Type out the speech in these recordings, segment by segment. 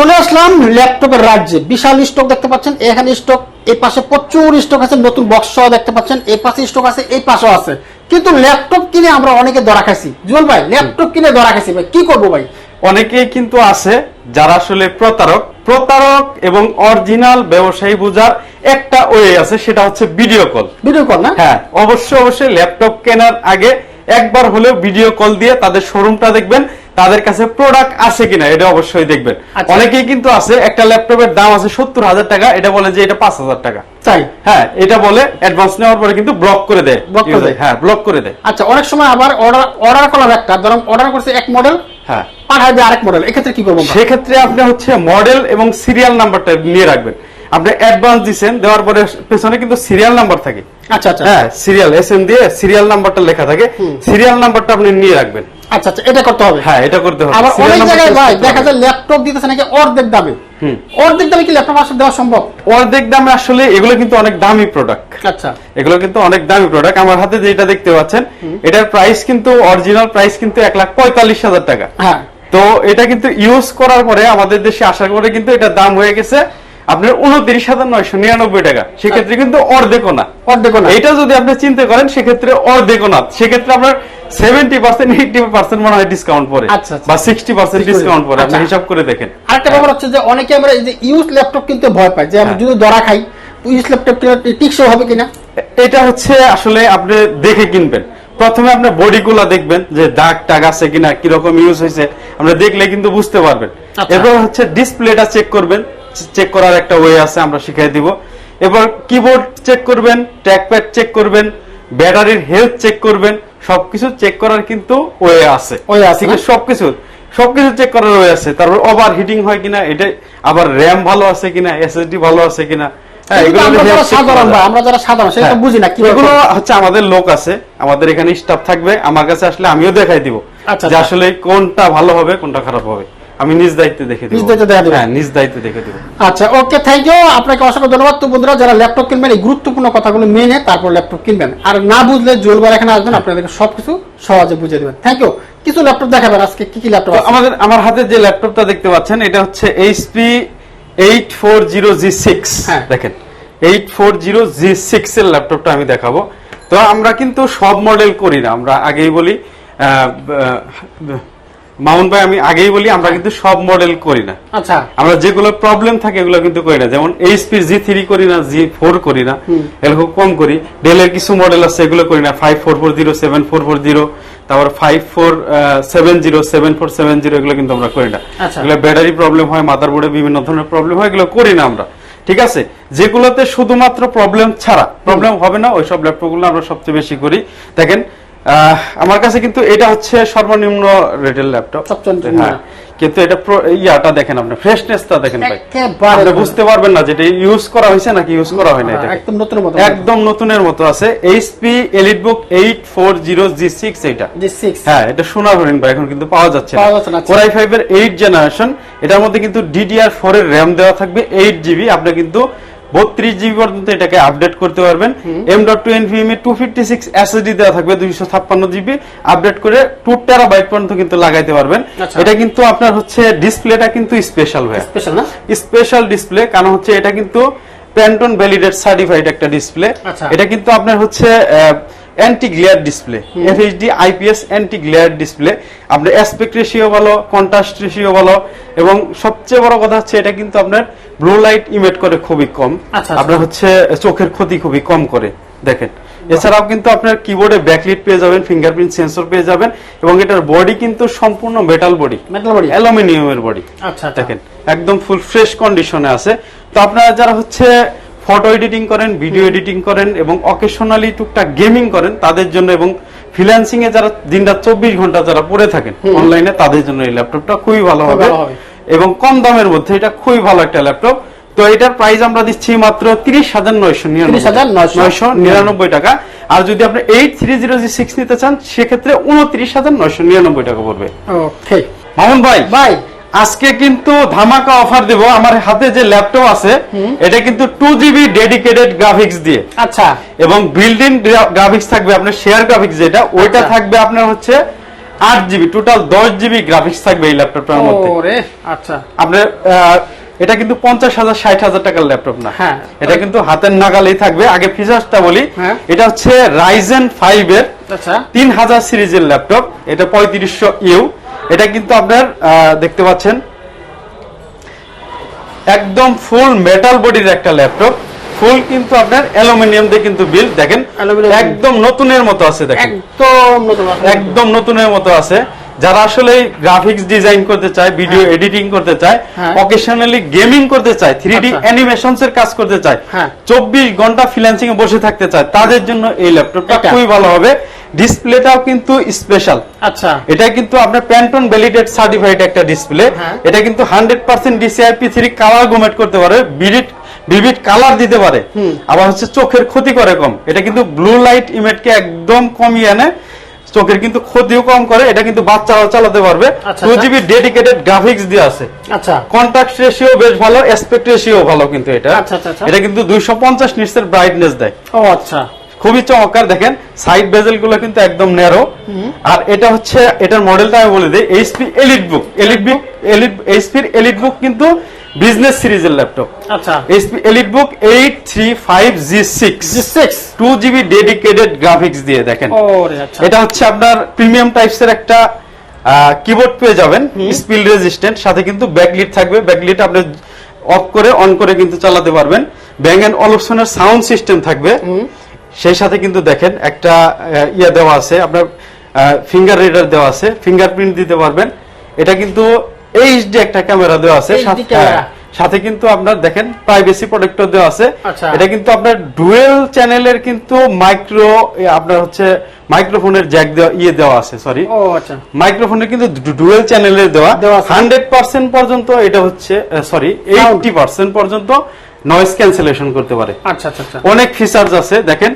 চলে আসলাম ল্যাপটপের রাজ্যে। বিশাল স্টক দেখতে পাচ্ছেন। এখানে স্টক এই পাশে প্রচুর স্টক আছে নতুন বক্স দেখতে পাচ্ছেন। এই পাশে স্টক আছে এই পাশেও আছে। কিন্তু ল্যাপটপ কিনে আমরা অনেকে ধরা খাইছি। জুয়েল ভাই ল্যাপটপ কিনে ধরা খাইছি ভাই কি করব ভাই? অনেকেই কিন্তু আছে যারা আসলে প্রতারক। প্রতারক এবং অরিজিনাল ব্যবসায়ী বোঝার একটা ওয়ে আছে সেটা হচ্ছে ভিডিও কল ভিডিও কল না? হ্যাঁ অবশ্যই অবশ্যই ল্যাপটপ কেনার আগে একবার হলেও ভিডিও কল দিয়ে তাদের শোরুমটা দেখবেন। তাদের কাছে প্রোডাক্ট আছে কিনা এটা অবশ্যই দেখবেন। আচ্ছা। অনেকেই কিন্তু আছে একটা ল্যাপটপের দাম আছে সত্তর হাজার টাকা এটা বলে যে এটা পাঁচ হাজার টাকা। তাই? হ্যাঁ এটা বলে অ্যাডভান্স নেওয়ার পরে কিন্তু ব্লক করে দেয়। Block করে দেয়। হ্যাঁ ব্লক করে দেয়। আচ্ছা অনেক সময় আবার অর্ডার অর্ডার করলাম একটা ধরুন অর্ডার করছে এক মডেল হ্যাঁ। পাঠায় দিয়ে আরেক মডেল এক্ষেত্রে কি করব সেক্ষেত্রে আপনি হচ্ছে মডেল এবং সিরিয়াল নাম্বারটা নিয়ে রাখবেন। আপনি অ্যাডভান্স দিচ্ছেন দেওয়ার পরে পেছনে কিন্তু সিরিয়াল নাম্বার থাকে। আচ্ছা আচ্ছা। হ্যাঁ সিরিয়াল এস এম দিয়ে সিরিয়াল নাম্বারটা লেখা থাকে। সিরিয়াল নাম্বারটা আপনি নিয়ে রাখবেন। আচ্ছা আচ্ছা এটা করতে হবে। হ্যাঁ এটা করতে হবে। আবার অনেক জায়গায় ভাই দেখা যায় ল্যাপটপ দিতেছে নাকি অর্ধেক দামে। অর্ধেক দামে কি ল্যাপটপ আসলে দেওয়া সম্ভব? অর্ধেক দামে আসলে এগুলো কিন্তু অনেক দামি প্রোডাক্ট আচ্ছা। এগুলো কিন্তু অনেক দামি প্রোডাক্ট আমার হাতে যেটা দেখতে পাচ্ছেন এটার প্রাইস কিন্তু অরিজিনাল প্রাইস কিন্তু এক লাখ পঁয়তাল্লিশ হাজার টাকা। হ্যাঁ। তো এটা কিন্তু ইউজ করার পরে আমাদের দেশে আসার পরে কিন্তু এটার দাম হয়ে গেছে আপনার উনত্রিশ হাজার নয়শো নিরানব্বই টাকা। সেক্ষেত্রে কিন্তু অর্ধেকও না। অর্ধেকও না। এটা যদি আপনি চিন্তা করেন সেক্ষেত্রে অর্ধেকও না। সেক্ষেত্রে আপনার সেভেন্টি পার্সেন্ট এইটি পার্সেন্ট মনে হয় ডিসকাউন্ট পরে আচ্ছা, আচ্ছা। বা সিক্সটি পার্সেন্ট ডিসকাউন্ট পরে আপনি আচ্ছা। হিসাব করে দেখেন। আরেকটা ব্যাপার হচ্ছে যে অনেকে আমরা এই যে ইউজ ল্যাপটপ কিনতে ভয় পাই যে আমি হ্যাঁ। যদি ধরা খাই ইউজ ল্যাপটপ টিকসই হবে কিনা? এটা হচ্ছে আসলে আপনি দেখে কিনবেন। প্রথমে আপনার বডিগুলা দেখবেন যে দাগ টাগ আছে কিনা কীরকম ইউজ হয়েছে। আমরা দেখলে কিন্তু বুঝতে পারবেন। এরপর হচ্ছে ডিসপ্লেটা চেক করবেন। চেক করার একটা ওয়ে আছে আমরা শিখিয়ে দিব। এবার কিবোর্ড চেক করবেন ট্র্যাকপ্যাড চেক করবেন ব্যাটারির হেলথ চেক করবেন সবকিছু চেক করার কিন্তু ওয়ে আছে। Way আছে, না? সবকিছু সবকিছু চেক করার ওয়ে আছে। তারপর ওভার হিটিং হয় কিনা এটা আবার র্যাম ভালো আছে কিনা এসএসডি ভালো আছে কিনা কিন্তু এগুলো আমরা যারা সাধারণ আমরা যারা সাধারণ সেটা তো। বুঝি না এগুলো হচ্ছে আমাদের লোক আছে আমাদের এখানে স্টাফ থাকবে আমার কাছে আসলে আমিও দেখাই দিব আচ্ছা, যে আচ্ছা। আসলে কোনটা ভালো হবে কোনটা খারাপ হবে। আমি নিজ দায়িত্বে দেখে দিব। নিজ দায়িত্বে দেখে দিবেন। হ্যাঁ নিজ দায়িত্বে দেখে দিব। আচ্ছা ওকে থ্যাংক ইউ আপনাকে অসংখ্য ধন্যবাদ। তো বন্ধুরা যারা ল্যাপটপ কিনবেন এই গুরুত্বপূর্ণ কথাগুলো মেনে তারপর ল্যাপটপ কিনবেন। আর না বুঝলে জুয়েলবার এখানে আসবেন আপনাদেরকে সবকিছু সহজে বুঝিয়ে দেবেন। থ্যাংক ইউ কিছু ল্যাপটপ দেখাবেন আজকে কি কি ল্যাপটপ আমাদের আমার হাতে যে ল্যাপটপটা দেখতে পাচ্ছেন এটা হচ্ছে HP eight four zero G six. দেখেন eight four zero G six এর ল্যাপটপটা আমি দেখাবো। তো আমরা কিন্তু সব মডেল করি না। আমরা আগেই বলি মাউন্ট ভাই আমি আগেই বলি আমরা কিন্তু সব মডেল করি না। আচ্ছা। আমরা যেগুলো প্রবলেম থাকে এগুলো কিন্তু করি না। যেমন এইচপি জি থ্রি করি না জি ফোর করি না। এগুলো কম করি। ডেলের কিছু মডেল আছে এগুলো করি না। Five four four zero seven four four zero তারপর five four seven zero seven four seven zero এগুলো কিন্তু আমরা করি না। আচ্ছা। এগুলো ব্যাটারি প্রবলেম হয় মাদার বোর্ডে বিভিন্ন ধরনের প্রবলেম হয় এগুলো করি না আমরা। ঠিক আছে? যেগুলোতে শুধুমাত্র প্রবলেম ছাড়া প্রবলেম হবে না ওইসব ল্যাপটপগুলো আমরা সবচেয়ে বেশি করি। দেখেন আমার কাছে কিন্তু এটা হচ্ছে সর্বনিম্ন রেটের ল্যাপটপ। হ্যাঁ কিন্তু এটা ইয়াটা দেখেন আপনি ফ্রেশনেসটা দেখেন ভাই। আপনি বুঝতে পারবেন না যেটা ইউজ করা হয়েছে নাকি ইউজ করা হয় না এটা একদম নতুন মতো। একদম নতুনের মতো আছে। HP EliteBook eight four zero G six এটা। জি সিক্স হ্যাঁ এটা সোনার হরিণ ভাই এখন কিন্তু পাওয়া যাচ্ছে না, আচ্ছা। কোরাই ফাইভ এর এইট জেনারেশন এটার মধ্যে কিন্তু ডিডিআর ফোর এর র্যাম দেওয়া থাকবে এইট জিবি আপনি কিন্তু বত্রিশ জিবি পর্যন্ত এটাকে আপডেট করতে পারবেন। M dot two NVM two fifty six SSD দেওয়া থাকবে দুইশো ছাপ্পান্ন জিবি আপডেট করে টু টেরাবাইট পর্যন্ত কিন্তু লাগাইতে পারবেন। আচ্ছা। এটা কিন্তু আপনার হচ্ছে ডিসপ্লেটা কিন্তু স্পেশাল স্পেশাল না? স্পেশাল ডিসপ্লে কারণ হচ্ছে এটা কিন্তু প্যান্টন ভ্যালিডেট সার্টিফাইড একটা ডিসপ্লে আচ্ছা। এটা কিন্তু আপনার হচ্ছে anti glare display FHD IPS anti glare display আপনার অ্যাসপেক্ট রেশিও ভালো কন্ট্রাস্ট রেশিও ভালো এবং সবচেয়ে বড় কথা হচ্ছে এটা কিন্তু আপনার ব্লু লাইট ইমিট করে খুবই কম। আচ্ছা, আপনার হচ্ছে চোখের ক্ষতি খুবই কম করে দেখেন। এছাড়াও কিন্তু আপনার কিবোর্ডে ব্যাকলিট পেয়ে যাবেন ফিঙ্গারপ্রিন্ট সেন্সর পেয়ে যাবেন এবং এটার বডি কিন্তু সম্পূর্ণ মেটাল বডি মেটাল বডি অ্যালুমিনিয়ামের বডি আচ্ছা আচ্ছা। দেখেন। একদম ফুল ফ্রেশ কন্ডিশনে আছে। তো আপনারা যারা হচ্ছে ফটো এডিটিং করেন ভিডিও এডিটিং করেন এবং অকেশনালি টুকটাক গেমিং করেন তাদের জন্য এবং ফ্রিল্যান্সিং এ যারা দিনটা চব্বিশ ঘণ্টা যারা পড়ে থাকেন অনলাইনে তাদের জন্য এই ল্যাপটপটা খুবই ভালো হবে। এবং কম দামের মধ্যে এটা খুবই ভালো একটা ল্যাপটপ। তো এটার প্রাইস আমরা দিচ্ছি মাত্র তিরিশ হাজার নয়শো নিরানব্বই 30,900 নয়শো। নিরানব্বই টাকা। আর যদি আপনি eight three zero G six নিতে চান সেক্ষেত্রে উনত্রিশ হাজার নয়শো নিরানব্বই টাকা পড়বে। ওকে মামুন ভাই ভাই। আজকে কিন্তু ধামাকা অফার দেব। আমার হাতে যে ল্যাপটপ আছে এটা কিন্তু টু জিবি ডেডিকেটেড গ্রাফিক্স দিয়ে। আচ্ছা। এবং বিল্ড ইন গ্রাফিক্স থাকবে আপনার শেয়ার গ্রাফিক্স যেটা ওইটা আচ্ছা। থাকবে আপনার হচ্ছে আট জিবি টোটাল দশ জিবি গ্রাফিক্স থাকবে এই ল্যাপটপটার মধ্যে। আচ্ছা। আপনার এটা কিন্তু পঞ্চাশ হাজার ষাট হাজার টাকার ল্যাপটপ না। হ্যাঁ। এটা কিন্তু হাতের নাগালেই থাকবে। আগে ফিচার্সটা বলি হ্যাঁ। এটা হচ্ছে রাইজেন ফাইভ এর আচ্ছা। তিন হাজার সিরিজের ল্যাপটপ এটা পঁয়ত্রিশশো ইউ। এটা কিন্তু আপনার আহ, দেখতে পাচ্ছেন একদম ফুল মেটাল বডির একটা ল্যাপটপ ফুল কিন্তু আপনার অ্যালুমিনিয়াম দিয়ে কিন্তু বিল দেখেন একদম নতুনের মতো আছে দেখেন একদম নতুন একদম নতুনের মতো আছে যারা আসলে গ্রাফিক্স ডিজাইন করতে চায় ভিডিও এডিটিং করতে চায় হ্যাঁ। অকেশনালি গেমিং করতে চায় থ্রি ডি। অ্যানিমেশনস এর কাজ করতে চায় হ্যাঁ। চব্বিশ ঘণ্টা ফ্রিল্যান্সিং এ বসে থাকতে চায় তাদের জন্য এই ল্যাপটপটা। খুবই ভালো হবে ডিসপ্লেটাও কিন্তু স্পেশাল আচ্ছা এটা কিন্তু আপনার প্যান্টন ভ্যালিডেট সার্টিফাইড একটা ডিসপ্লে হ্যাঁ। এটা কিন্তু hundred percent DCIP three colour gamut করতে পারে বিডিট ভিভিড কালার দিতে পারে। আবার হচ্ছে চোখের ক্ষতি করে কম। এটা কিন্তু ব্লু লাইট ইমেজকে একদম কমিয়ে আনে। চোখের কিন্তু ক্ষতিও কম করে এটা কিন্তু বাচ্চারাও চালাতে পারবে। টু। জিবি ডেডিকেটেড গ্রাফিক্স দিয়ে আছে। আচ্ছা। কন্ট্যাক্ট রেশিও বেশ ভালো অ্যাসপেক্ট রেশিও ভালো কিন্তু এটা। আচ্ছা, আচ্ছা, আচ্ছা। এটা কিন্তু দুইশো পঞ্চাশ নিটসের ব্রাইটনেস দেয়। ও আচ্ছা। খুবই চমৎকার দেখেন সাইড বেজেলগুলো কিন্তু একদম ন্যারো আর এটা হচ্ছে এটার মডেলটা আমি বলে দিই HP elite book elite book elite এইচপির elite বুক কিন্তু বিজনেস সিরিজের ল্যাপটপ আচ্ছা। HP EliteBook eight three five G six G six two GB dedicated graphics দিয়ে দেখেন। ওরে আচ্ছা। এটা হচ্ছে আপনার প্রিমিয়াম টাইপস এর একটা কিবোর্ড পেয়ে যাবেন। স্পিল রেজিস্ট্যান্ট সাথে কিন্তু ব্যাকলিট থাকবে। ব্যাকলিট আপনি অফ করে অন করে কিন্তু চালাতে পারবেন। ব্যাং এন্ড অলপশনের সাউন্ড সিস্টেম থাকবে। সেই সাথে কিন্তু দেখেন একটা ইয়ে দেওয়া আছে। আপনার ফিঙ্গার রিডার দেওয়া আছে। ফিঙ্গারপ্রিন্ট দিতে পারবেন। এটা কিন্তু এইচডি একটা ক্যামেরা দেওয়া আছে সাথে-। হ্যাঁ, সাথে কিন্তু আপনার দেখেন প্রাইভেসি প্রোটেক্টর দেওয়া আছে। আচ্ছা। এটা কিন্তু আপনার ডুয়েল চ্যানেলের কিন্তু মাইক্রো আপনার হচ্ছে মাইক্রোফোনের জ্যাক দেওয়া ইয়ে দেওয়া আছে সরি আচ্ছা। মাইক্রোফোনের কিন্তু ডুয়েল চ্যানেলের দেওয়া। হান্ড্রেড পার্সেন্ট পর্যন্ত এটা হচ্ছে সরি এইটি পার্সেন্ট পর্যন্ত নয়েজ ক্যান্সেলেশন করতে পারে। আচ্ছা আচ্ছা আচ্ছা। অনেক ফিচার্স আছে দেখেন।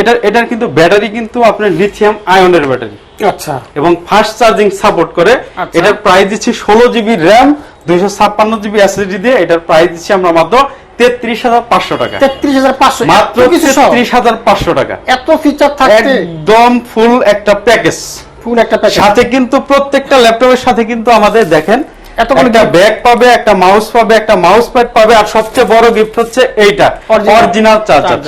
এটার এটার কিন্তু ব্যাটারি কিন্তু আপনার লিথিয়াম আয়নের ব্যাটারি আচ্ছা। এবং ফাস্ট চার্জিং সাপোর্ট করে আচ্ছা। এটার প্রাইস দিচ্ছি ষোলো জিবি র্যাম দুইশো ছাপ্পান্ন জিবি এসএসডি দিয়ে এটার প্রাইস দিচ্ছি আমরা মাত্র তেত্রিশ হাজার পাঁচশো টাকা। তেত্রিশ হাজার পাঁচশো। মাত্র তেত্রিশ হাজার পাঁচশো টাকা। এত ফিচার থাকতে? একদম ফুল একটা প্যাকেজ ফুল একটা প্যাকেজ সাথে কিন্তু প্রত্যেকটা ল্যাপটপের সাথে কিন্তু আমাদের দেখেন একটা ব্যাগ পাবে একটা মাউস পাবে একটা মাউস প্যাড পাবে আর সবচেয়ে বড় গিফট হচ্ছে এইটা। অরিজিনাল চার্জার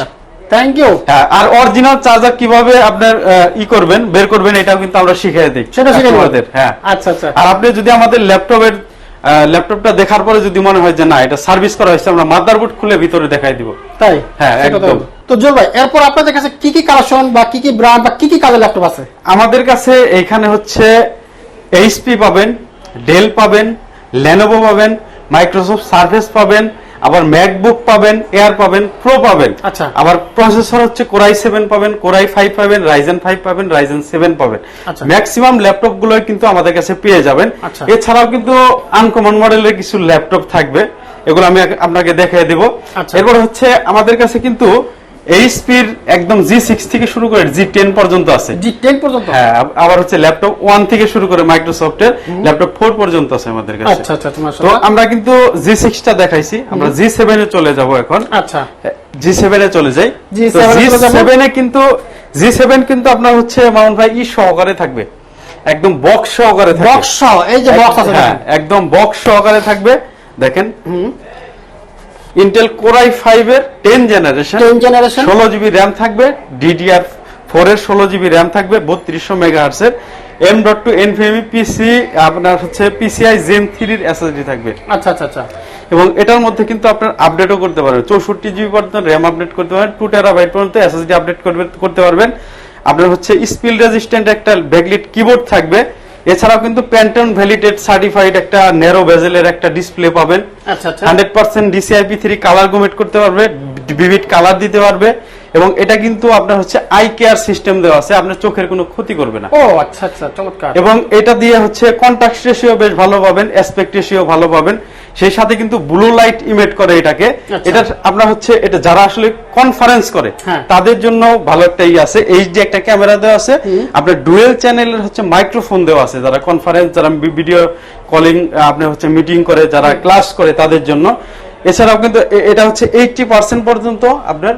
থ্যাংক ইউ হ্যাঁ, আর অরিজিনাল চার্জার কীভাবে আপনার ই করবেন বের করবেন এটাও কিন্তু আমরা শিখিয়ে দিই। সেটা শিখে আমাদের হ্যাঁ। আচ্ছা আচ্ছা। আর আপনি যদি আমাদের ল্যাপটপের ল্যাপটপটা দেখার পরে যদি মনে হয় যে না এটা সার্ভিস করা হয়েছে আমরা মাদারবোর্ড খুলে ভিতরে দেখাই দিব। তাই? হ্যাঁ, একদম। তো জল ভাই এরপর আপনাদের কাছে কি কি কালেকশন বা কি কি ব্র্যান্ড বা কি কি কাজের ল্যাপটপ আছে? আমাদের কাছে এখানে হচ্ছে এইচপি পাবেন ডেল পাবেন লেনোভো পাবেন মাইক্রোসফট সার্ফেস পাবেন আবার ম্যাকবুক পাবেন এয়ার পাবেন প্রো পাবেন আচ্ছা। আবার প্রসেসর হচ্ছে কোরাই সেভেন পাবেন কোরাই ফাইভ পাবেন রাইজেন ফাইভ পাবেন রাইজেন সেভেন পাবেন আচ্ছা। ম্যাক্সিমাম ল্যাপটপগুলো কিন্তু আমাদের কাছে পেয়ে যাবেন আচ্ছা। এছাড়াও কিন্তু আনকমন মডেলের কিছু ল্যাপটপ থাকবে এগুলো আমি আপনাকে দেখিয়ে দেবো আচ্ছা। এরপর হচ্ছে আমাদের কাছে কিন্তু এইচপির একদম জি সিক্স থেকে শুরু করে জি টেন পর্যন্ত আছে। জি টেন পর্যন্ত? হ্যাঁ আবার হচ্ছে ল্যাপটপ ওয়ান থেকে শুরু করে মাইক্রোসফটের ল্যাপটপ ফোর পর্যন্ত আছে আমাদের কাছে। আচ্ছা আচ্ছা তো আমরা কিন্তু জি সিক্সটা দেখাইছি। আমরা জি সেভেনে চলে যাব এখন। আচ্ছা। জি সেভেনে চলে যাই। জি। সেভেনে কিন্তু জি সেভেন কিন্তু আপনার হচ্ছে মামুন ভাই ই সহকারে থাকবে। একদম বক্স সহকারে থাকবে। বক্স এই যে বক্স আছে হ্যাঁ একদম বক্স সহকারে থাকবে। দেখেন। ইন্টেল কোরাই ফাইভ এর টেন জেনারেশন 10 generation। ষোলো জিবি র্যাম থাকবে ডিডিআর ফোর এর ষোলো জিবি র্যাম থাকবে বত্রিশশো mega হার্সের M dot two NVMe PC আপনার হচ্ছে পিসিআই জেন থ্রির এসএসডি থাকবে। আচ্ছা আচ্ছা আচ্ছা। এবং এটার মধ্যে কিন্তু আপনার আপডেটও করতে পারবেন। চৌষট্টি জিবি পর্যন্ত র্যাম আপডেট করতে পারবেন টু টেরাবাইট পর্যন্ত এসএসডি আপডেট করতে পারবেন। আপনার হচ্ছে স্পিল রেজিস্ট্যান্ট একটা ব্যাকলিট কিবোর্ড থাকবে। এছাড়াও কিন্তু প্যান্টন ভ্যালিডেট সার্টিফাইড একটা নেরো বেজেলের একটা ডিসপ্লে পাবেন। Hundred percent DCIP three colour gamut করতে পারবে ভিভিড কালার দিতে পারবে এবং এটা কিন্তু আপনার হচ্ছে আই কেয়ার সিস্টেম দেওয়া আছে আপনার চোখের কোনো ক্ষতি করবে না। ও আচ্ছা আচ্ছা চমৎকার। এবং এটা দিয়ে হচ্ছে কন্ট্যাক্ট রেশিও বেশ ভালো পাবেন অ্যাসপেক্ট রেশিও ভালো পাবেন। সেই সাথে কিন্তু ব্লু লাইট ইমিট করে এটাকে। আচ্ছা। এটা আপনার হচ্ছে এটা যারা আসলে কনফারেন্স করে হ্যাঁ। তাদের জন্য ভালো একটা ই আছে। এইচডি একটা ক্যামেরা দেওয়া আছে আপনার ডুয়েল চ্যানেলের হচ্ছে মাইক্রোফোন দেওয়া আছে। যারা কনফারেন্স যারা ভিডিও কলিং আপনি হচ্ছে মিটিং করে যারা ক্লাস করে তাদের জন্য। এছাড়াও কিন্তু এটা হচ্ছে এইটটি পার্সেন্ট পর্যন্ত আপনার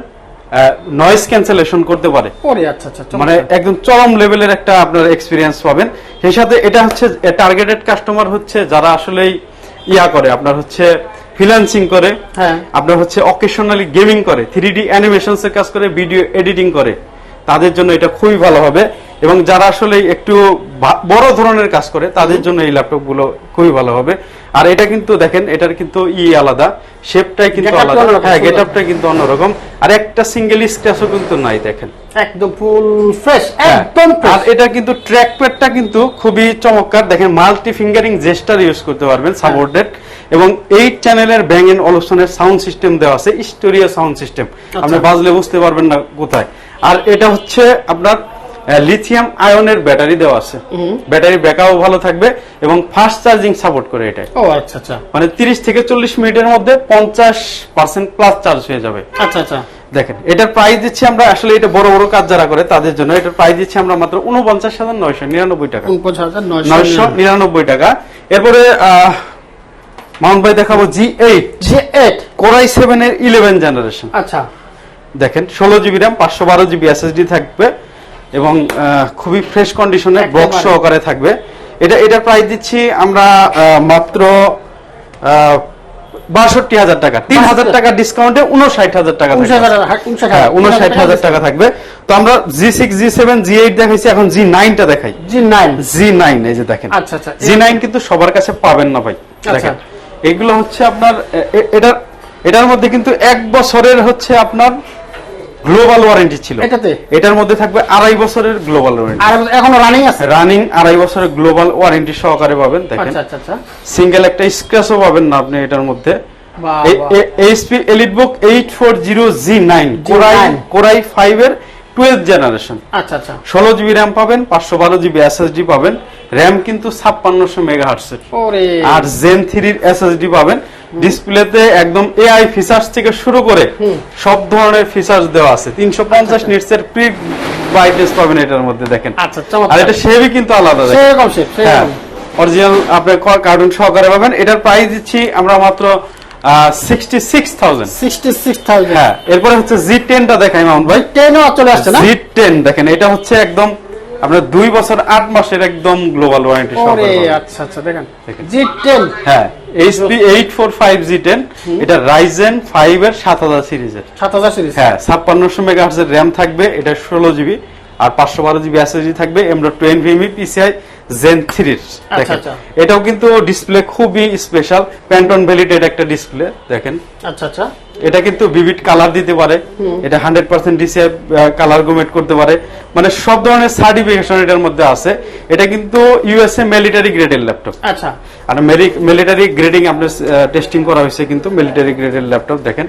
নয়েজ ক্যান্সেলেশন করতে পারে। ওরে আচ্ছা আচ্ছা মানে একদম চরম লেভেলের একটা আপনার এক্সপিরিয়েন্স পাবেন। সেই সাথে এটা হচ্ছে টার্গেটেড কাস্টমার হচ্ছে যারা আসলেই ইয়া করে আপনার হচ্ছে ফ্রিল্যান্সিং করে হ্যাঁ। আপনার হচ্ছে অকেশনালি গেমিং করে থ্রি ডি অ্যানিমেশন এর কাজ করে ভিডিও এডিটিং করে। তাদের জন্য এটা খুবই ভালো হবে। এবং যারা আসলে একটু বড় ধরনের কাজ করে তাদের জন্য এই ল্যাপটপগুলো খুবই ভালো হবে। আর এটা কিন্তু দেখেন এটার কিন্তু ই আলাদা শেপটাই কিন্তু আলাদা। হ্যাঁ সুন্দর। গেট আপটা কিন্তু অন্যরকম। আর একটা সিঙ্গেল স্ক্র্যাচও কিন্তু নাই দেখেন। একদম ফুল ফ্রেশ হ্যাঁ, একদম আর এটা কিন্তু ট্র্যাক প্যাডটা কিন্তু খুবই চমৎকার। দেখেন মাল্টি ফিঙ্গারিং জেস্টার ইউজ করতে পারবেন হ্যাঁ। সাপোর্টেড এবং এইট চ্যানেলের ব্যাং এন্ড অলসনের সাউন্ড সিস্টেম দেওয়া আছে স্টোরিয়া সাউন্ড সিস্টেম আচ্ছা। আপনি বাজলে বুঝতে পারবেন না কোথায়। আর এটা হচ্ছে আপনার লিথিয়াম আয়নের ব্যাটারি দেওয়া আছে। ব্যাটারি ব্যাকআপও ভালো থাকবে এবং ফাস্ট চার্জিং সাপোর্ট করে এটা ও আচ্ছা আচ্ছা। মানে তিরিশ থেকে চল্লিশ মিনিটের মধ্যে পঞ্চাশ পার্সেন্ট প্লাস চার্জ হয়ে যাবে। আচ্ছা আচ্ছা। দেখেন এটার প্রাইস দিচ্ছি আমরা আসলে এটা বড় বড় কাজ যারা করে তাদের জন্য এটার প্রাইস দিচ্ছি আমরা মাত্র উনপঞ্চাশ হাজার নয়শো নিরানব্বই টাকা। উনপঞ্চাশ হাজার নয়শো নয়শো নিরানব্বই টাকা। এরপরে মাউন্ট ভাই দেখাবো G eight G eight Core i seven এর ইলেভেন জেনারেশন আচ্ছা। দেখেন ষোলো জিবি র্যাম পাঁচশো বারো জিবি এসএসডি থাকবে। এবং খুবই ফ্রেশ কন্ডিশনে বক্স সহকারে থাকবে। এটা এটার প্রাইস দিচ্ছি আমরা মাত্র বাষট্টি হাজার টাকা। তিন হাজার টাকা ডিসকাউন্টে উনষাট হাজার টাকা উনষাট হাজার উনষাট হ্যাঁ টাকা থাকবে। তো আমরা G six G seven G eight দেখাইছি এখন জি নাইনটা দেখাই। জি নাইন জি নাইন এই যে দেখেন। আচ্ছা, আচ্ছা। জি নাইন কিন্তু সবার কাছে পাবেন না ভাই। দেখেন এগুলো হচ্ছে আপনার এটার এটার মধ্যে কিন্তু এক বছরের হচ্ছে আপনার গ্লোবাল ওয়ারেন্টি ছিল। এটাতে? এটার মধ্যে থাকবে আড়াই বছরের গ্লোবাল ওয়ারেন্টি আর এখনও রানিং আছে? রানিং আড়াই বছরের গ্লোবাল ওয়ারেন্টি সহকারে পাবেন দেখেন। আচ্ছা আচ্ছা আচ্ছা। সিঙ্গেল একটা স্ক্র্যাচও পাবেন না আপনি এটার মধ্যে। HP EliteBook eight four zero G nine Core i Core i five এর টুয়েলভ জেনারেশন আচ্ছা আচ্ছা। ষোলো জিবি র্যাম পাবেন পাঁচশো বারো জিবি এসএসডি পাবেন। র্যাম কিন্তু ছাপ্পান্নশো মেগা হার্টসের ওরে। আর জেন থ্রির এসএসডি পাবেন। ডিসপ্লেতে একদম এআই ফিচার্স থেকে শুরু করে সব ধরনের ফিচার্স দেওয়া আছে। তিনশো পঞ্চাশ নিটস এর প্রি ব্রাইটনেস পাবেন এটার মধ্যে দেখেন। আচ্ছা আর এটা শেভই কিন্তু আলাদা হ্যাঁ। অরিজিনাল আপনার কার্টুন সহকারে পাবেন। এটার প্রাইস দিচ্ছি আমরা মাত্র হ্যাঁ এরপরে হচ্ছে জি টেনটা দেখাই মাউন্ট ভাই। টেনও চলে আসছে না? জি টেন দেখেন এটা হচ্ছে একদম আপনার দুই বছর আট মাসের একদম গ্লোবাল ওয়ারেন্টি সহ আচ্ছা আচ্ছা দেখেন। দেখেন। জি টেন হ্যাঁ HP eight four five G ten এটা রাইজেন ফাইভ এর সাত হাজার সিরিজের। সাত হাজার সিরিজ। হ্যাঁ ছাপ্পান্নশো র্যাম থাকবে এটা ষোলো জিবি আর পাঁচশো বারো জিবি এসএসডি থাকবে এমরা ডট ভিমি পিসিআই জেন থ্রির দেখেন। আচ্ছা। এটাও কিন্তু ডিসপ্লে খুবই স্পেশাল প্যান্টন ভ্যালিডেড একটা ডিসপ্লে দেখেন। আচ্ছা আচ্ছা। এটা কিন্তু কালার দিতে পারে। এটা hundred percent DCI colour gamut করতে পারে। মানে সব ধরনের সার্টিফিকেশন এটার মধ্যে আছে। এটা কিন্তু ইউএসএ মিলিটারি গ্রেডের ল্যাপটপ আচ্ছা। আর মিলিটারি গ্রেডিং আপনার টেস্টিং করা হয়েছে কিন্তু মিলিটারি গ্রেডের ল্যাপটপ দেখেন।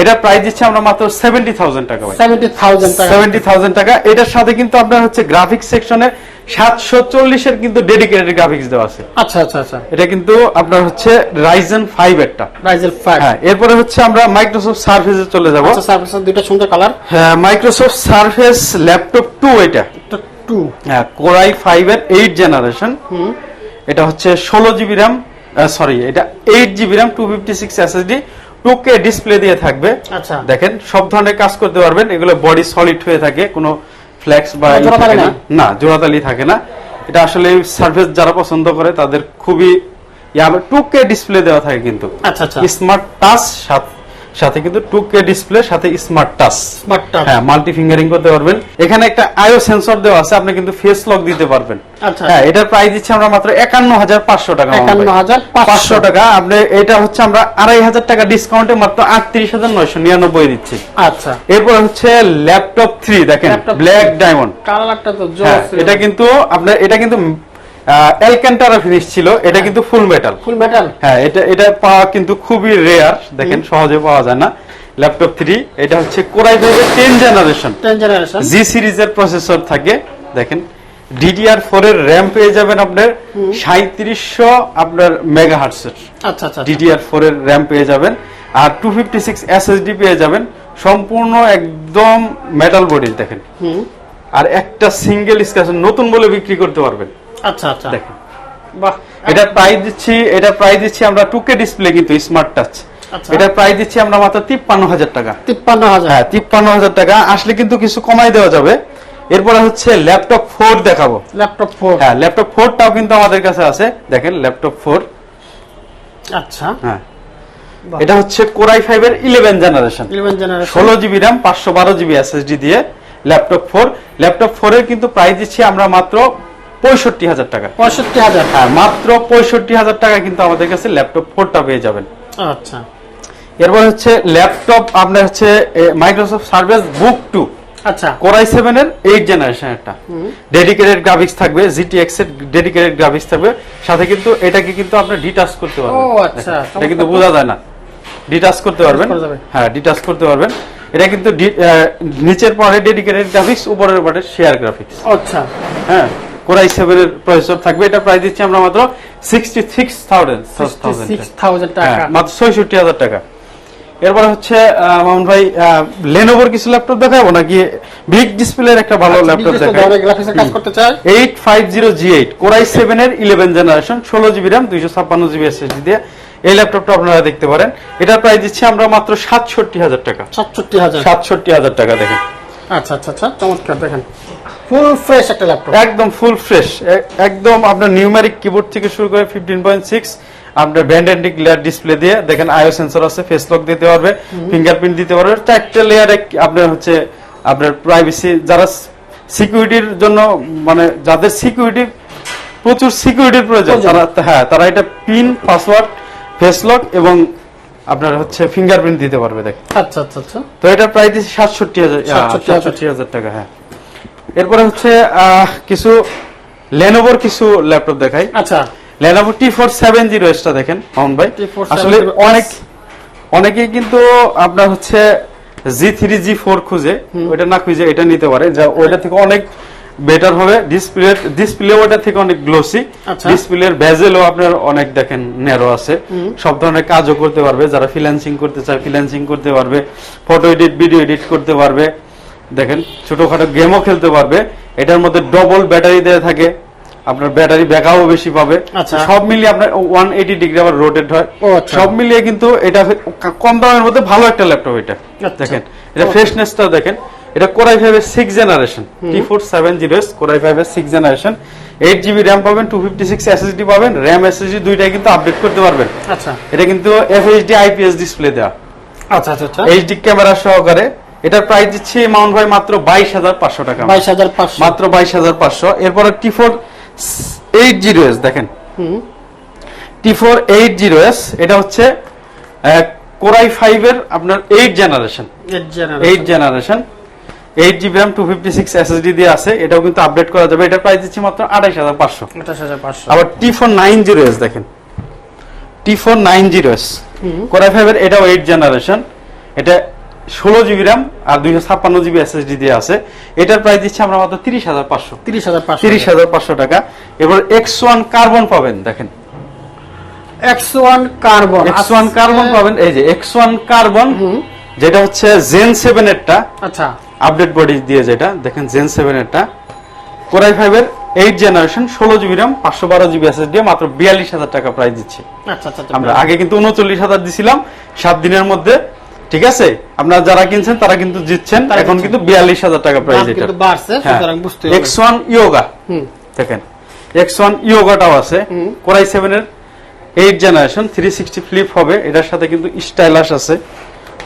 এটা প্রাইস দিচ্ছে আমরা মাত্র সেভেন্টি থাউজেন্ড টাকা ভাই। সেভেন্টি থাউজেন্ড টাকা। সেভেন্টি থাউজেন্ড টাকা। এটার সাথে কিন্তু আপনার হচ্ছে গ্রাফিক্স সেকশনে সাতশো চল্লিশের কিন্তু ডেডিকেটেড গ্রাফিক্স দেওয়া আছে। আচ্ছা আচ্ছা আচ্ছা। এটা কিন্তু আপনার হচ্ছে রাইজেন ফাইভ এরটা রাইজেল ফাইভ হ্যাঁ এরপরে হচ্ছে আমরা মাইক্রোসফট সার্ফেসে চলে যাব। আচ্ছা সার্ভিসের দুইটা সুন্দর কালার হ্যাঁ মাইক্রোসফট সার্ফেস ল্যাপটপ টু এটা। টু হ্যাঁ কোরাই ফাইভ এর এইট জেনারেশন এটা হচ্ছে ষোলো জিবি র্যাম সরি এটা eight GB RAM two fifty six SSD two K display দিয়ে থাকবে। আচ্ছা। দেখেন সব ধরনের কাজ করতে পারবেন। এগুলো বডি সলিড হয়ে থাকে কোনো ফ্ল্যাক্স বা থাকে না। না? জোড়াতালি থাকে না। এটা আসলে সার্ভিস যারা পছন্দ করে তাদের খুবই টুকে ডিসপ্লে দেওয়া থাকে কিন্তু। আচ্ছা আচ্ছা। স্মার্ট টাচ সাথে কিন্তু টু কে ডিসপ্লে সাথে স্মার্ট টাচ স্মার্ট টাচ হ্যাঁ মাল্টি ফিঙ্গারিং করতে পারবেন। এখানে একটা আইও সেন্সর দেওয়া আছে আপনি কিন্তু ফেস লক দিতে পারবেন। আচ্ছা। হ্যাঁ এটার প্রাইস দিচ্ছি আমরা মাত্র একান্ন হাজার পাঁচশো টাকা একান্ন হাজার পাঁচশো। পাঁচশো টাকা আপনি এটা হচ্ছে আমরা আড়াই হাজার টাকা ডিসকাউন্টে মাত্র আটত্রিশ হাজার নয়শো নিরানব্বই দিচ্ছি। আচ্ছা। এরপর হচ্ছে ল্যাপটপ থ্রি দেখেন ব্ল্যাক ডায়মন্ড কালারটা তো হ্যাঁ জোস এটা কিন্তু আপনার এটা কিন্তু অ্যালকান্টারা ফিনিশ ছিল এটা কিন্তু ফুল মেটাল ফুল মেটাল হ্যাঁ এটা এটা পাওয়া কিন্তু খুবই রেয়ার দেখেন সহজে পাওয়া যায় না। ল্যাপটপ থ্রি এটা হচ্ছে কোরাই ফাইভের ten generation ten generation G সিরিজের প্রসেসর থাকে দেখেন। ডিডিআর ফোর এর র্যাম পেয়ে যাবেন আপনার সাঁত্রিশশো আপনার মেগা হার্টসের আচ্ছা আচ্ছা ডিডিআর ফোর এর র্যাম পেয়ে যাবেন। আর টু ফিফটি সিক্স এসএসডি পেয়ে যাবেন। সম্পূর্ণ একদম মেটাল বডি দেখেন। আর একটা সিঙ্গেল স্ক্র্যাচ নতুন বলে বিক্রি করতে পারবেন। আচ্ছা আচ্ছা। দেখেন। বাহ। এটা প্রাইস দিচ্ছি এটা প্রাইস দিচ্ছি আমরা টুকে ডিসপ্লে কিন্তু স্মার্ট টাচ আচ্ছা। এটা প্রাইস দিচ্ছি আমরা মাত্র তিপ্পান্ন হাজার টাকা। তিপ্পান্ন হাজার। হ্যাঁ তিপ্পান্ন হাজার টাকা। আসলে কিন্তু কিছু কমাই দেওয়া যাবে। এরপরে হচ্ছে ল্যাপটপ ফোর দেখাবো। ল্যাপটপ ফোর হ্যাঁ ল্যাপটপ ফোরটাও কিন্তু আমাদের কাছে আছে। দেখেন ল্যাপটপ ফোর আচ্ছা। হ্যাঁ। এটা হচ্ছে কোরাই ফাইভ এর ইলেভেন জেনারেশন ইলেভেন জেনারেশন ষোলো জিবি র্যাম পাঁচশো বারো জিবি এসএসডি দিয়ে ল্যাপটপ ফোর ল্যাপটপ ফোর এর কিন্তু প্রাইস দিচ্ছি আমরা মাত্র পঁয়ষট্টি হাজার টাকা। পঁয়ষট্টি হাজার। হ্যাঁ মাত্র পঁয়ষট্টি হাজার টাকা কিন্তু আমাদের কাছে ল্যাপটপ ফোরটা পেয়ে যাবেন। আচ্ছা। এরপর হচ্ছে ল্যাপটপ আপনার হচ্ছে মাইক্রোসফট সার্ভিস বুক টু আচ্ছা। কোরাই সেভেন এর এইট জেনারেশন একটা। ডেডিকেটেড গ্রাফিক্স থাকবে জিটিএক্স এর ডেডিকেটেড গ্রাফিক্স থাকবে। সাথে কিন্তু এটাকে কিন্তু আপনি ডিটাচ করতে পারবেন। ও, আচ্ছা, এটা কিন্তু বোঝা যায় না। ডিটাচ করতে পারবেন। হ্যাঁ ডিটাচ করতে পারবেন। এটা কিন্তু নিচের পরে ডেডিকেটেড গ্রাফিক্স উপরের পরে শেয়ার গ্রাফিক্স আচ্ছা। হ্যাঁ। কোরাই সেভেন এর প্রসেসর থাকবে। এটা প্রাইস দিচ্ছি আমরা মাত্র সিক্সটি সিক্স থাউজেন্ড টাকা। হ্যাঁ, মাত্র ছয়ষট্টি হাজার টাকা। এরপর হচ্ছে মামুন ভাই লেনোভোর কিছু ল্যাপটপ দেখাবো নাকি? বিগ ডিসপ্লের একটা ভালো ল্যাপটপ কাজ করতে চাই G eight core i seven এর ইলেভেন জেনারেশন ষোলো জিবি র্যাম দুইশো ছাপ্পান্ন জিবি এসএসডি দিয়ে এই ল্যাপটপটা আপনারা দেখতে পারেন। এটার প্রাইস দিচ্ছি আমরা মাত্র সাতষট্টি হাজার টাকা। সাতষট্টি হাজার। সাতষট্টি হাজার টাকা দেখেন। আচ্ছা আচ্ছা আচ্ছা চমৎকার দেখেন। ফুল ফ্রেশ একটা ল্যাপটপ। একদম ফুল ফ্রেশ। একদম আপনার নিউমেরিক কিবোর্ড থেকে শুরু করে ফিফটিন পয়েন্ট সিক্স আপনার ব্যান্ডেন্টিক লেয়ার ডিসপ্লে দিয়ে দেখেন আইও সেন্সর আছে ফেস লক দিতে পারবে ফিঙ্গারপ্রিন্ট দিতে পারবে চারটে লেয়ারে আপনার হচ্ছে আপনার প্রাইভেসি যারা সিকিউরিটির জন্য মানে যাদের সিকিউরিটি প্রচুর সিকিউরিটির প্রয়োজন। তারা হ্যাঁ তারা এটা পিন পাসওয়ার্ড ফেস লক এবং আপনার হচ্ছে ফিঙ্গারপ্রিন্ট দিতে পারবে দেখ। আচ্ছা আচ্ছা আচ্ছা। তো এটা প্রাইস সাতষট্টি হাজার 67,000 সাতষট্টি হাজার টাকা হ্যাঁ। এরপরে হচ্ছে কিছু লেনোভোর কিছু ল্যাপটপ দেখাই। আচ্ছা। Lenovo T four seven zero এসটা দেখেন মোহন ভাই। আসলে অনেক অনেকেই কিন্তু আপনার হচ্ছে জি থ্রি জি ফোর খুঁজে ওইটা না খুঁজে এটা নিতে পারে। যা ওইটা থেকে অনেক বেটার হবে। ডিসপ্লে ডিসপ্লে ওটা থেকে অনেক গ্লোসি আচ্ছা। ডিসপ্লের ভেজেলও আপনার অনেক দেখেন ন্যারো আছে। সব ধরনের কাজও করতে পারবে। যারা ফ্রিল্যান্সিং করতে চায় ফ্রিল্যান্সিং করতে পারবে। ফটো এডিট ভিডিও এডিট করতে পারবে। দেখেন ছোটখাটো গেমও খেলতে পারবে। এটার মধ্যে ডবল ব্যাটারি দেওয়া থাকে। আপনার ব্যাটারি ব্যাকআপও বেশি পাবে। আচ্ছা। সব মিলিয়ে আপনার ওয়ান এইটি ডিগ্রি আবার রোটেট হয়। আচ্ছা। সব মিলিয়ে কিন্তু এটা কম দামের মধ্যে ভালো একটা ল্যাপটপ এটা। আচ্ছা। দেখেন এটা ফ্রেশনেসটা দেখেন। এটা কোরাই ফাইভের six generation T four seven zero S core i ফাইভের six generation eight GB RAM পাবেন টু ফিফটি সিক্স এসএসডি পাবেন। র্যাম এসএসডি দুইটাই কিন্তু আপডেট করতে পারবেন। আচ্ছা। এটা কিন্তু এফ এফএইচডি আইপিএস ডিসপ্লে দেওয়া আচ্ছা আচ্ছা এইচডি ক্যামেরা সহকারে এটার প্রাইস দিচ্ছি মাউন্ট ভাই মাত্র বাইশ হাজার পাঁচশো টাকা। বাইশ হাজার পাঁচশো। মাত্র বাইশ হাজার পাঁচশো। এরপরে T four eight zero S দেখেন। T four eight zero S এটা হচ্ছে কোরাই ফাইভ এর আপনার eight generation eight generation eight GB RAM two fifty six SSD দিয়ে আছে। এটাও কিন্তু আপডেট করা যাবে। এটা প্রাইস দিচ্ছি মাত্র আঠাইশ হাজার পাঁচশো। আঠাশ হাজার পাঁচশো। আবার T four nine zero S দেখেন। T four nine zero S core i five এর এটাও এইট জেনারেশন এটা ষোলো জিবি র্যাম আর দুইশো ছাপ্পান্ন জিবি এসএসডি দিয়ে আছে। এটার প্রাইস দিচ্ছি আমরা মাত্র তিরিশ হাজার পাঁচশো। তিরিশ হাজার পাঁচশো তিরিশ হাজার পাঁচশো টাকা। এবার এক্স ওয়ান কার্বন পাবেন দেখেন। X one carbon X one carbon পাবেন এই যে এক্স ওয়ান কার্বন যেটা হচ্ছে জেন সেভেন এরটা আচ্ছা। আপডেট বডি দিয়ে যেটা দেখেন জেন সেভেন এরটা কোরাই ফাইভ এর এইট জেনারেশন ষোলো জিবি র্যাম পাঁচশো বারো জিবি এসএসডি মাত্র বিয়াল্লিশ হাজার টাকা প্রাইস দিচ্ছি। আচ্ছা আচ্ছা আচ্ছা। আমরা আগে কিন্তু উনচল্লিশ হাজার দিছিলাম সাত দিনের মধ্যে ঠিক আছে? আপনারা যারা কিনছেন তারা কিন্তু জিতছেন। এখন কিন্তু বিয়াল্লিশ হাজার টাকা প্রাইস এটা কিন্তু বাড়ছে সুতরাং বুঝতে হবে। এক্স ওয়ান ইয়োগা হুম। দেখেন এক্স ওয়ান ইয়োগাটাও আছে। কোরাই সেভেন এর eight generation three sixty flip হবে। এটার সাথে কিন্তু স্টাইলাস আছে।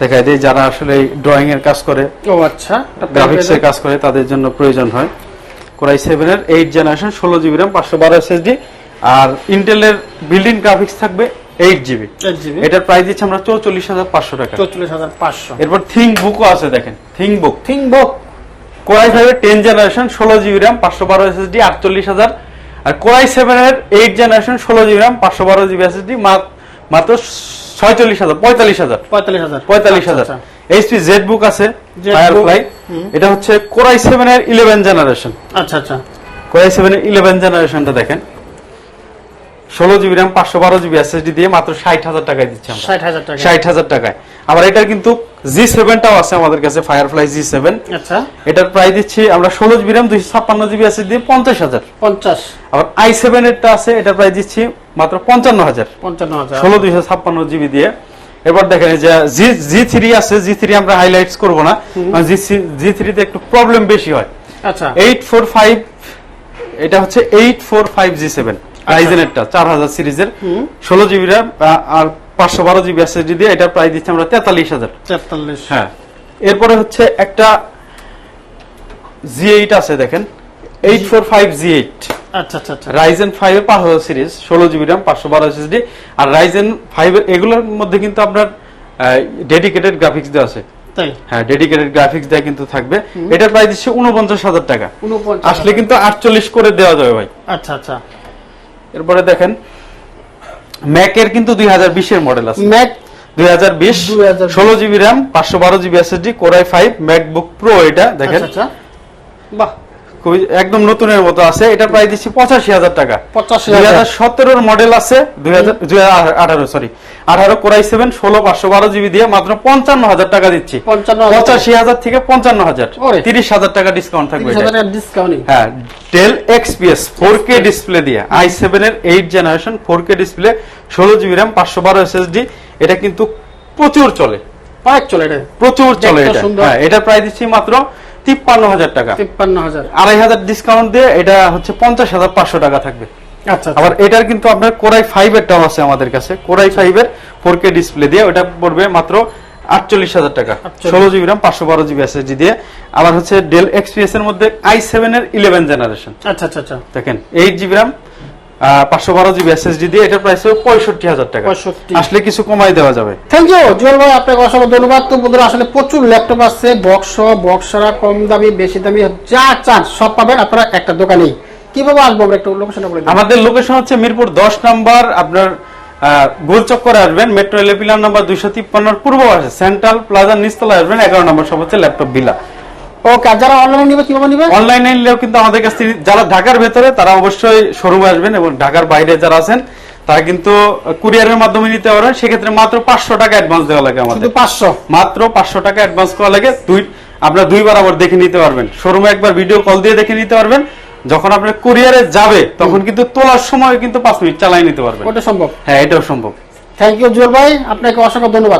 দেখায় দিয়ে যারা আসলে ড্রয়িং এর কাজ করে ও আচ্ছা। গ্রাফিক্স এর কাজ করে তাদের জন্য প্রয়োজন হয়। কোরাই সেভেন এর এইট জেনারেশন ষোলো জিবি র্যাম পাঁচশো বারো এসএসডি আর ইন্টেলের বিল্ডিং গ্রাফিক্স থাকবে এইট জিবি এটার প্রাইস দিচ্ছে আমরা চৌচল্লিশ হাজার পাঁচশো টাকা। চৌচল্লিশ হাজার পাঁচশো। এরপর থিং বুকও আছে দেখেন thing book thing book core i ফাইভের টেন জেনারেশন ষোলো জিবি র্যাম পাঁচশো বারো এসএসডি আটচল্লিশ হাজার। আর কোরাই সেভেন এর এইট জেনারেশন ষোলো জিবি র্যাম পাঁচশো বারো জিবি এসএসডি মাত্র ছয়চল্লিশ হাজার পঁয়তাল্লিশ হাজার। পঁয়তাল্লিশ হাজার। পঁয়তাল্লিশ হাজার। এইচপি জেড বুক আছে ফায়ারফ্লাই এটা হচ্ছে কোরাই সেভেন এর ইলেভেন জেনারেশন আচ্ছা আচ্ছা। কোরাই সেভেন এর ইলেভেন জেনারেশনটা দেখেন। ষোলো জিবি র্যাম পাঁচশো বারো জিবি এসএসডি দিয়ে মাত্র ষাট হাজার টাকায় দিচ্ছে ষাট হাজার টাকায়। আবার এটার কিন্তু জি সেভেনটাও আছে আমাদের কাছে ফায়ারফ্লাই জি সেভেন আচ্ছা। এটার প্রাইস দিচ্ছি আমরা ষোলো জিবি র্যাম দুইশো ছাপ্পান্ন জিবি আছে দিয়ে পঞ্চাশ হাজার। পঞ্চাশ। আবার আই সেভেন এরটা আছে এটার প্রাইস দিচ্ছি মাত্র পঞ্চান্ন হাজার। পঞ্চান্ন হাজার। ষোলো দুইশো ছাপ্পান্ন জিবি দিয়ে। এবার দেখেন যে জি জি থ্রি আছে জি থ্রি আমরা হাইলাইটস করব না জি জি থ্রিতে একটু প্রবলেম বেশি হয়। আচ্ছা। এইট ফোর ফাইভ এটা হচ্ছে eight four five G seven রাইজেনেরটা চার হাজার সিরিজের ষোলো জিবি র্যাম আর পাঁচশো বারো জিবি এসএসডি দিয়ে এটা দিচ্ছি আমরা তেতাল্লিশ হাজার। তেতাল্লিশ। হ্যাঁ। এরপরে হচ্ছে একটা জি এইট আছে দেখেন eight four five G eight আচ্ছা আচ্ছা আচ্ছা। রাইজেন ফাইভ এর পাঁচ হাজার সিরিজ ষোলো জিবি র্যাম পাঁচশো বারো এসএসডি আর রাইজেন ফাইভ এগুলোর মধ্যে কিন্তু আপনার ডেডিকেটেড গ্রাফিক্স দেওয়া আছে। হ্যাঁ ডেডিকেটেড গ্রাফিক্স দেওয়া কিন্তু থাকবে। এটার প্রাইস দিচ্ছে উনপঞ্চাশ হাজার টাকা। আসলে কিন্তু আটচল্লিশ করে দেওয়া যাবে ভাই। আচ্ছা আচ্ছা। এরপরে দেখেন ম্যাকের কিন্তু দুই হাজার বিশের মডেল আছে। ম্যাক দুই হাজার বিশ 2020 ষোলো জিবি র্যাম পাঁচশো বারো GB SSD core i five MacBook Pro এটা দেখেন। আচ্ছা আচ্ছা। বাহ। খুবই একদম নতুনের মতো আছে। এটা প্রায় দিচ্ছি পঁচাশি হাজার টাকা। পঁচাশি দুই হাজার হাজার সতেরোর মডেল আছে দুই হাজার আঠারো সরি আঠারো কোরাই সেভেন ষোলো পাঁচশো বারো জিবি দিয়ে মাত্র পঞ্চান্ন হাজার টাকা দিচ্ছি। পঁচাশি হাজার থেকে পঞ্চান্ন হাজার। তিরিশ হাজার টাকা ডিসকাউন্ট থাকবে। হ্যাঁ Dell XPS four K display দিয়ে আই সেভেন এর eight generation four K display ষোলো জিবি র্যাম পাঁচশো বারো এসএসডি এটা কিন্তু প্রচুর চলে। চলে এটা। প্রচুর চলে এটা। হ্যাঁ এটা প্রায় দিচ্ছি মাত্র তিপ্পান্ন হাজার টাকা। তিপ্পান্ন হাজার। আড়াই হাজার ডিসকাউন্ট দিয়ে এটা হচ্ছে পঞ্চাশ হাজার পাঁচশো টাকা থাকবে। আচ্ছা আচ্ছা। আবার এটার কিন্তু আপনার কোরাই ফাইভ এর টাও আছে আমাদের কাছে। কোরাই ফাইভ এর ফোর কে ডিসপ্লে দিয়ে ওটা পড়বে মাত্র আটচল্লিশ হাজার টাকা। ষোলো জিবি র্যাম পাঁচশো বারো জিবি এসএসডি দিয়ে। আবার হচ্ছে ডেল এক্সপিএস এর মধ্যে আই সেভেন এর ইলেভেন জেনারেশন আচ্ছা আচ্ছা আচ্ছা। দেখেন এইট জিবি র্যাম পাঁচশো বারো জিবি এসএসডি দিয়ে এটার প্রাইস হবে পঁয়ষট্টি হাজার টাকা। আসলে কিছু কমাই দেওয়া যাবে। থ্যাংক ইউ জুয়েল ভাই আপনাকে অসংখ্য ধন্যবাদ। তো বন্ধুরা আসলে প্রচুর ল্যাপটপ আছে বক্স বক্স কম দামি বেশি দামি যা চান সব পাবেন আপনারা একটা দোকানেই। কীভাবে আসব আমরা একটু লোকেশনটা বলে আমাদের লোকেশন হচ্ছে মিরপুর দশ নাম্বার আপনার গোল চক্করে আসবেন মেট্রো রেল পিলার নাম্বার দুইশো তিপ্পান্নর পূর্ব পাশে সেন্ট্রাল প্লাজার নিচতলায় আসবেন এগারো নম্বর সব হচ্ছে ল্যাপটপ বিলা ওকে যারা অনলাইনে নিবে কীভাবে নিবে? অনলাইনে নিলেও কিন্তু আমাদের কাছ যারা ঢাকার ভেতরে তারা অবশ্যই শোরুমে আসবেন এবং ঢাকার বাইরে যারা আছেন তারা কিন্তু কুরিয়ারের মাধ্যমে নিতে পারবেন সেক্ষেত্রে মাত্র পাঁচশো টাকা অ্যাডভান্স দেওয়া লাগে আমাদের। পাঁচশো? মাত্র পাঁচশো টাকা অ্যাডভান্স করা লাগে। দুই আপনার দুইবার আবার দেখে নিতে পারবেন। শোরুমে একবার ভিডিও কল দিয়ে দেখে নিতে পারবেন। যখন আপনার কুরিয়ারে যাবে তখন কিন্তু তোলার সময় কিন্তু পাঁচ মিনিট চালাই নিতে পারবেন। ওটা সম্ভব? হ্যাঁ এটাও সম্ভব। থ্যাংক ইউ জুয়েল ভাই। আপনাকে অসংখ্য ধন্যবাদ।